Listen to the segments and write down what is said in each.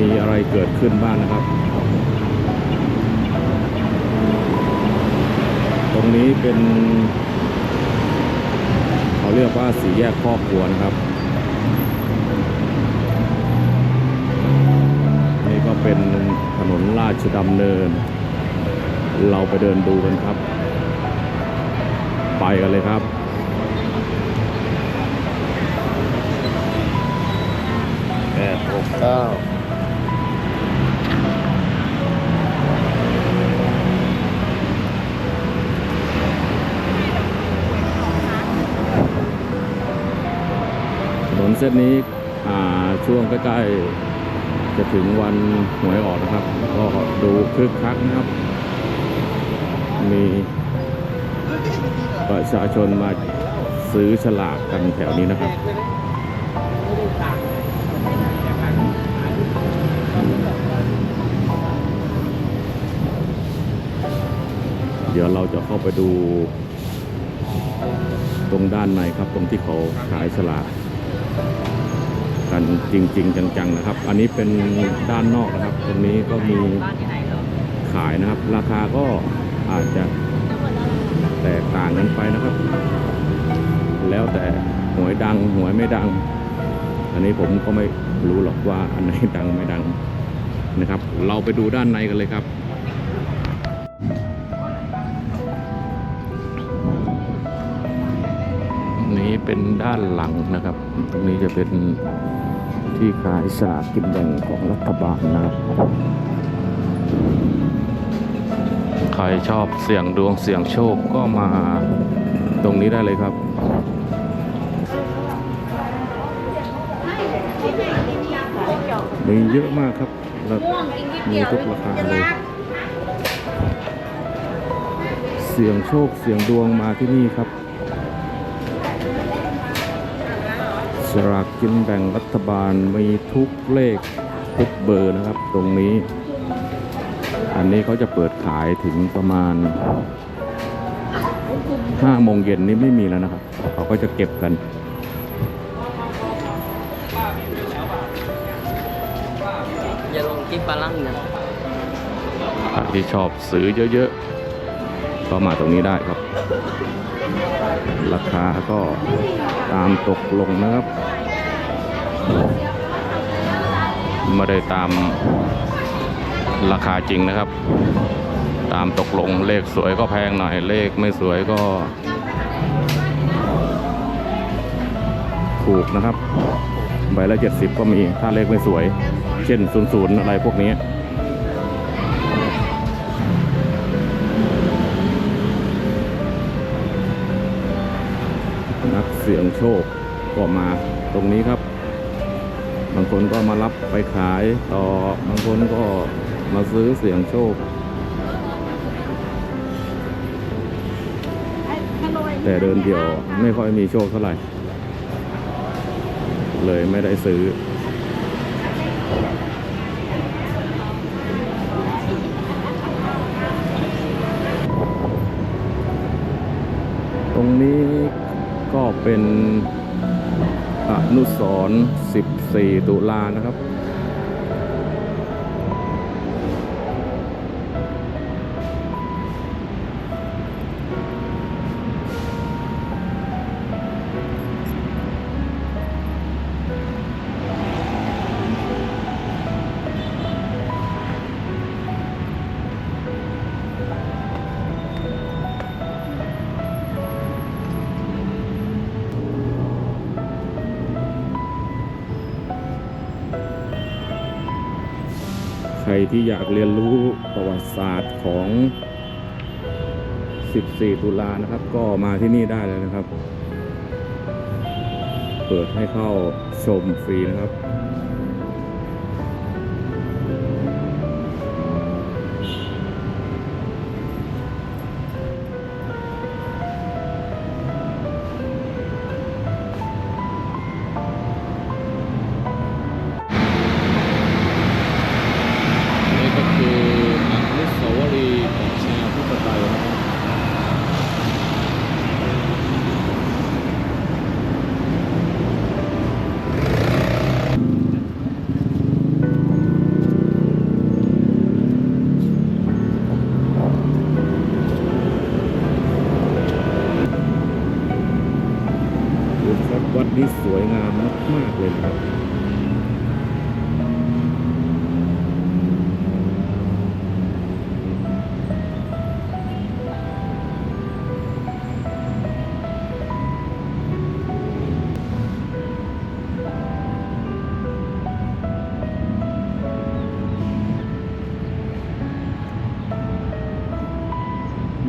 มีอะไรเกิดขึ้นบ้างนะครับ ตรงนี้เป็น เขาเรียกว่าสี่แยกครอบครัวนะครับ นี่ก็เป็นถนนราชดำเนิน เราไปเดินดูกันครับ ไปกันเลยครับแปดหกเก้า เส้นนี้ช่วงใกล้ๆจะถึงวันหวยออกนะครับ ก็ดูคึกคักนะครับ มีประชาชนมาซื้อฉลากกันแถวนี้นะครับเดี๋ยวเราจะเข้าไปดูตรงด้านในครับ ตรงที่เขาขายฉลาก กันจริง ๆ จังๆนะครับ อันนี้เป็นด้านนอกนะครับ ตรงนี้ก็มีขายนะครับ ราคาก็อาจจะแตกต่างกันไปนะครับ แล้วแต่หวยดังหวยไม่ดัง อันนี้ผมก็ไม่รู้หรอกว่าอันไหนดังไม่ดังนะครับ เราไปดูด้านในกันเลยครับ เป็นด้านหลังนะครับ ตรงนี้จะเป็นที่ขายสลากกินแบ่งของรัฐบาลนะครับ ใครชอบเสี่ยงดวงเสี่ยงโชคก็มาตรงนี้ได้เลยครับมีเยอะมากครับแล้วมีทุกราคาเลยเสี่ยงโชคเสี่ยงดวงมาที่นี่ครับ สลากกินแบ่งรัฐบาลมีทุกเลขทุกเบอร์นะครับตรงนี้ อันนี้เขาจะเปิดขายถึงประมาณ5โมงเย็นนี่ไม่มีแล้วนะครับ เขาก็จะเก็บกันอย่าลงคลิปปลาลั่งนะใครที่ชอบซื้อเยอะๆก็มาตรงนี้ได้ครับ ราคาก็ ตามตกลงนะครับ ไม่ได้ตามราคาจริงนะครับ ตามตกลงเลขสวยก็แพงหน่อย เลขไม่สวยก็ ถูกนะครับ ใบละเจ็ดสิบก็มีถ้าเลขไม่สวย เช่นศูนย์ศูนย์อะไรพวกนี้ สี่ยงโชคก็มาตรงนี้ครับ บางคนก็มารับไปขายต่อบางคนก็มาซื้อเสี่ยงโชค แต่เดินเดี่ยวไม่ค่อยมีโชคเท่าไหร่ เลยไม่ได้ซื้อตรงนี้ ก็เป็นอนุสรณ์14 ตุลานะครับ รที่อยากเรียนรู้ประวัติศาสตร์ของ 14 ตุลานะครับ ก็มาที่นี่ได้เลยนะครับ เปิดให้เข้าชมฟรีนะครับ สวยงามมากๆเลยครับ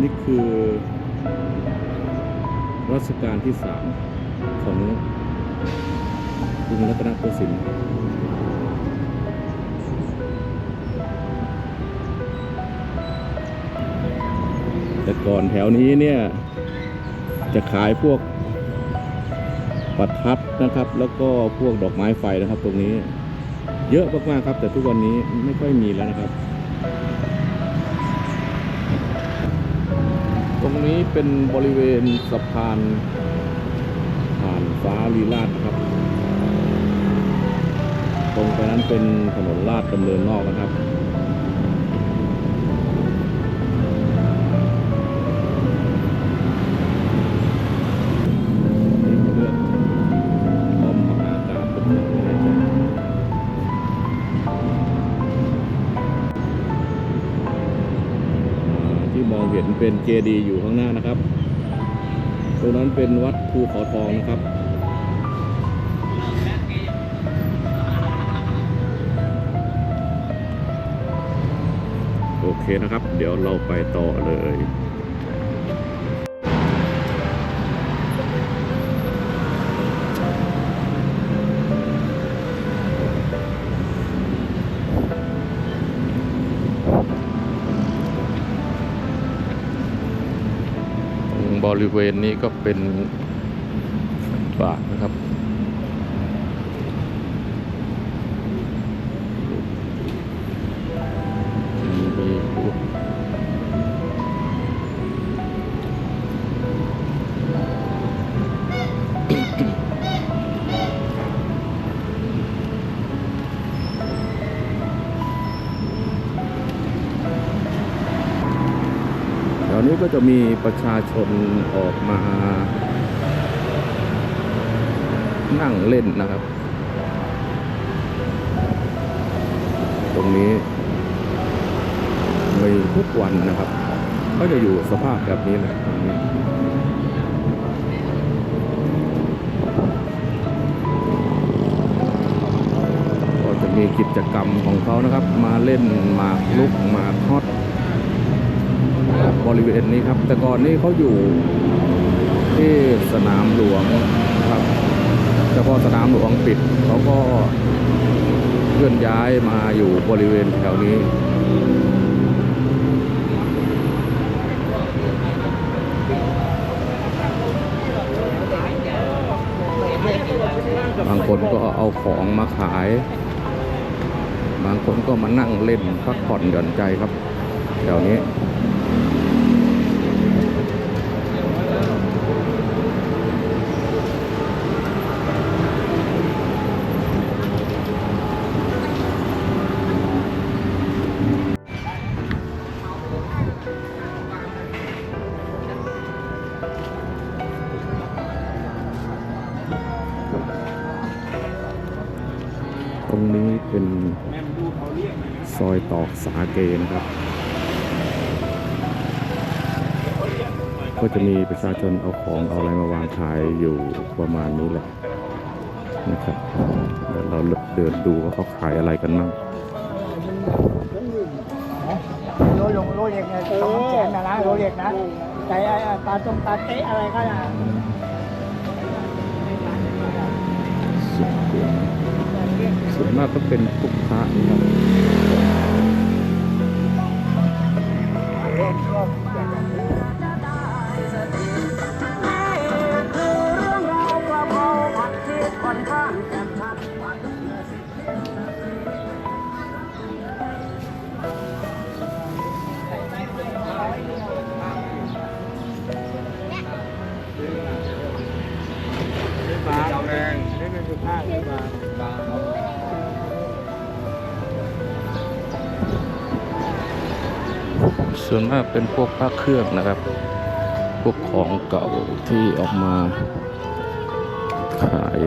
นี่คือรัชกาลที่สามของ กรุงรัตนโกสินทร์แต่ก่อนแถวนี้เนี่ย จะขายพวกประทัดนะครับ แล้วก็พวกดอกไม้ไฟนะครับ ตรงนี้ เยอะมากๆครับ แต่ทุกวันนี้ไม่ค่อยมีแล้วนะครับ ตรงนี้เป็นบริเวณสะพานานฟ้าลีลาดนะครับ ตรงไปนั้นเป็นถนนลาดดำเนินนอกนะครับนี่เขาเลือกป้อมมหาการเป็นของอะไรกันอ่าที่มองเห็นเป็นเจดีย์อยู่ข้างหน้านะครับ ตรงนั้นเป็นวัดภูเขาทองนะครับโอเคนะครับ เดี๋ยวเราไปต่อเลย รงบริเวณนี้ก็เป็นบานะครับ วนี้ก็จะมีประชาชนออกมา นั่งเล่นนะครับ ตรงนี้มีทุกวันนะครับ ก็จะอยู่สภาพแบบนี้แหละตรงนี้ก็จะมีกิจกรรมของเขานะครับ มาเล่นหมาลุกหมากฮอต บริเวณนี้ครับ แต่ก่อนนี้เขาอยู่ที่สนามหลวงครับแต่พอสนามหลวงปิดเขาก็เคลื่อนย้ายมาอยู่บริเวณแถวนี้บางคนก็เอาของมาขาย บางคนก็มานั่งเล่นพักผ่อนหย่อนใจครับ แถวนี้ ออกสาเกนะครับ ก็จะมีประชาชนเอาของเอาอะไรมาวางขายอยู่ประมาณนี้แหละนะครับเดี๋ยวเราเดินดูว่าเขาขายอะไรกันบ้างโรยลงโรยเล็กเนี่ยสองแสนนะนะโรยเล็กนะแต่ตาตรงตาเตะอะไรก็นะส่วนมากก็เป็นพวกพระนะครับ บ ส่วนมากเป็นพวกพระเครื่องนะครับ พวกของเก่าที่ออกมาขาย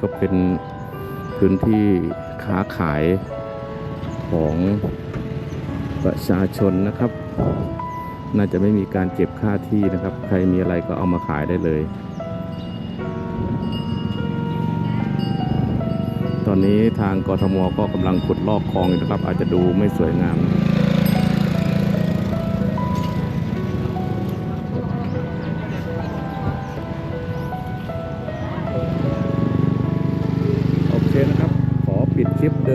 ก็เป็นพื้นที่ค้าขายของประชาชนนะครับ น่าจะไม่มีการเก็บค่าที่นะครับ ใครมีอะไรก็เอามาขายได้เลย ตอนนี้ทางกทมก็กำลังขุดลอกคลองนะครับ อาจจะดูไม่สวยงาม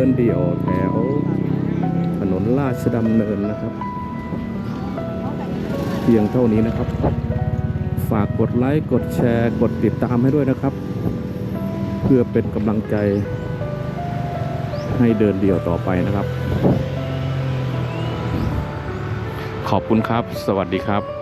นเดี่ยวแถวถนนราชดำเนินนะครับ เพียงเท่านี้นะครับ ฝากกดไลค์กดแชร์ กดติดตามให้ด้วยนะครับ เพื่อเป็นกำลังใจ ให้เดินเดี่ยวต่อไปนะครับ ขอบคุณครับ สวัสดีครับ